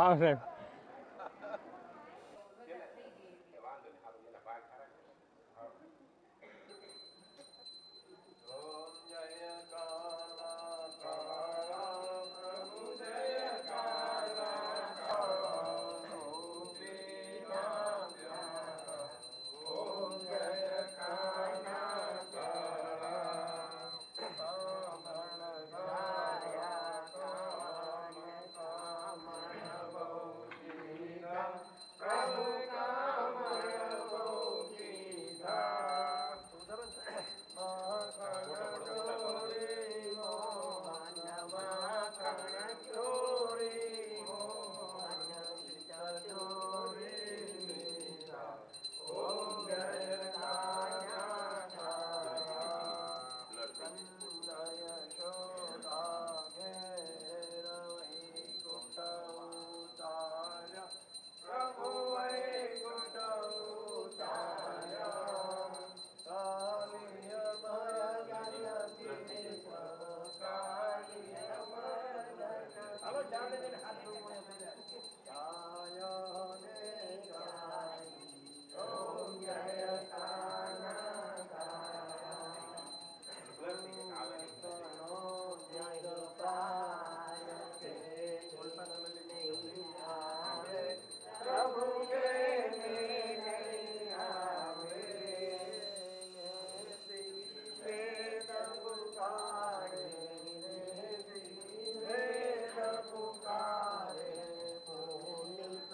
How's it?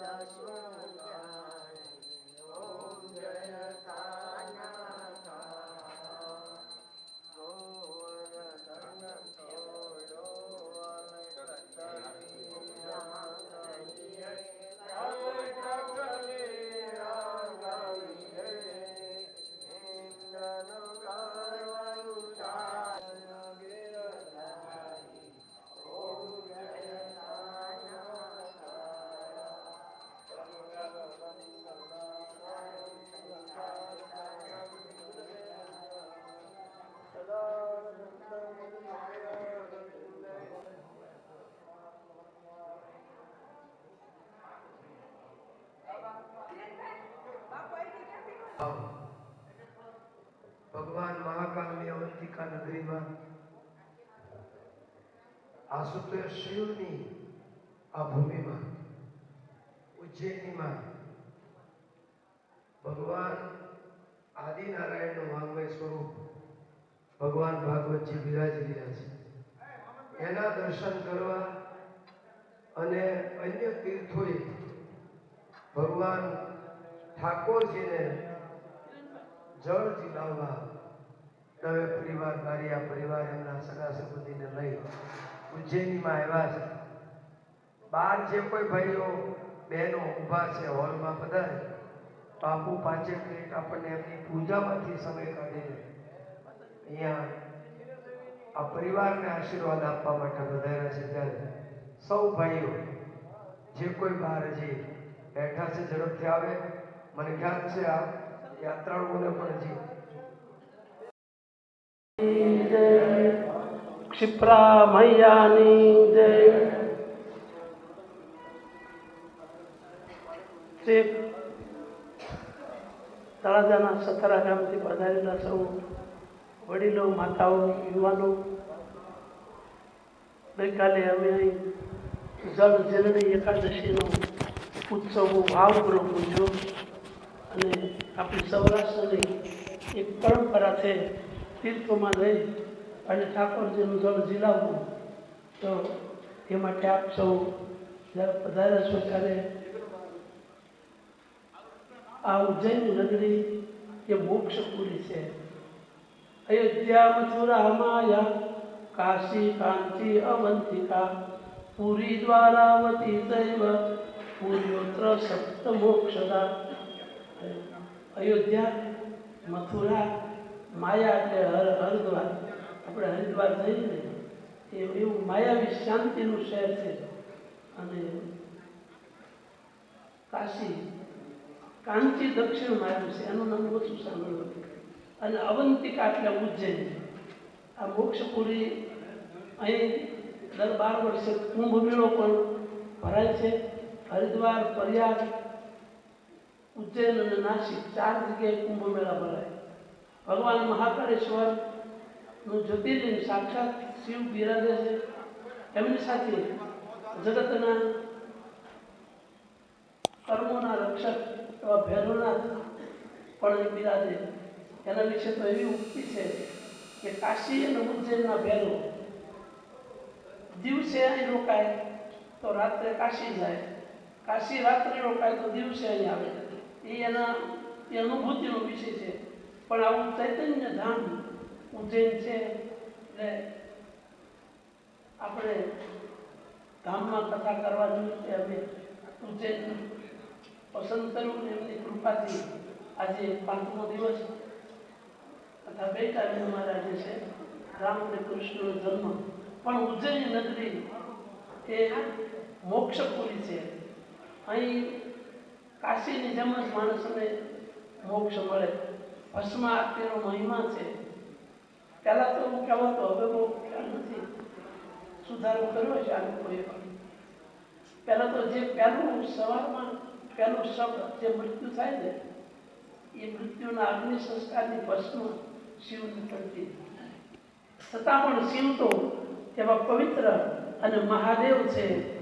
હા સાહેબ ભગવાન મહાકાલની અવંતિકા નગરીમાં આશુતોષ શિવની આ ભૂમિમાં, ઉજ્જૈનીમાં ભગવાન આદિનારાયણનું વાંગમય સ્વરૂપ ભગવાન ભાગવતજી બિરાજી રહ્યા છે. એના દર્શન કરવા અને અન્ય તીર્થોએ ભગવાન ઠાકોરજીને જળ જીલાવવા દવે પરિવાર બારિયા પરિવાર, એમના સગા સંબંધીને લઈ ઉજ્જૈનીમાં આવ્યા છે. બહાર જે કોઈ ભાઈઓ, બહેનો ઊભા છે હોલમાં પધારે બાપુ પાંચે મિનિટ આપણને એમની પૂજામાંથી સમય કાઢીને અહીંયા આ પરિવારને આશીર્વાદ આપવા માટે વધારે છે ત્યારે સૌ ભાઈઓ, જે કોઈ બહાર હજી બેઠા છે, ઝડપથી આવે. મને ખ્યાલ છે આ યાત્રાળુઓને પણ જય ક્ષિપ્રા મૈયાની જય. શ્રી તળાજાના સતરા ગામથી પધારેલા સૌ વડીલો, માતાઓ, યુવાનો, ગઈકાલે અમે અહીં જળ જીલણી એકાદશીનો ઉત્સવ ભાવપૂર્વક ઉજવ્યો અને આપણી સૌરાષ્ટ્રની એક પરંપરા છે, તીર્થોમાં જઈ અને ઠાકોરજીનું જળ ઝીલાવવું તો એ માટે આપ સૌ પધાર્યા છો ત્યારે આ ઉજ્જૈન નગરી એ મોક્ષપુરી છે. અયોધ્યા, મથુરા, માયા, કાશી, કાંતિ, અવંતિકા, પુરી, દ્વારાવતી, દૈવ, પુર્યોત્ર, સપ્ત મોક્ષદા. અયોધ્યા, મથુરા, માયા એટલે હર હરિદ્વાર. આપણે હરિદ્વાર જઈએ એવું માયાવી શાંતિનું શહેર છે. અને કાશી કાંચી દક્ષિણમાં આવ્યું છે. એનું નામ ઓછું સાંભળ્યું અને અવંતિકા એટલે ઉજ્જૈન. આ મોક્ષપુરી અહીં દર બાર વર્ષે કુંભ મેળો પણ ભરાય છે. હરિદ્વાર, પ્રયાગ ઉજ્જૈન અને નાસિક ચાર જગ્યાએ કુંભ મેળા ભરાય ભગવાન મહાકાળેશ્વરનું જ્યોતિર્લિંગ સાક્ષાત શિવ બિરાજે છે એમની સાથે જગતના કર્મોના રક્ષક એવા ભૈરવનાથ પણ બિરાજે એના વિશે તો એવી ઉક્તિ છે કે કાશી અને ઉજ્જૈનના ભેરો દિવસે અહીં રોકાય તો રાત્રે કાશી જાય કાશી રાત્રે રોકાય તો દિવસે અહીં આવે એ એના એ અનુભૂતિનો વિષય છે. પણ આવું ચૈતન્ય ધામ ઉજ્જૈન છે, એટલે આપણે ધામમાં કથા કરવા નિમિત્તે અમે ઉજ્જૈન પસંદ કર્યું ને એમની કૃપાથી આજે પાંચમો દિવસ તથા બે કાર્ય અમારે જે છે, રામ અને કૃષ્ણનો જન્મ. પણ ઉજ્જૈન નગરી એ મોક્ષપુરી છે. અહીં કાશીની જેમ જ માણસને મોક્ષ મળે. ભસ્મ આરતીનો મહિમા છે. પહેલાં તો હું કહેવાતો હવે બહુ ખ્યાલ નથી. સુધારો કર્યો છે આ લોકોએ પહેલાં તો જે પહેલું સવારમાં પહેલું શબ્દ જે મૃત્યુ થાય ને, એ મૃત્યુના અગ્નિ સંસ્કારની ભસ્મ શિવને થતી છતાં પણ શિવ તો એવા પવિત્ર અને મહાદેવ છે.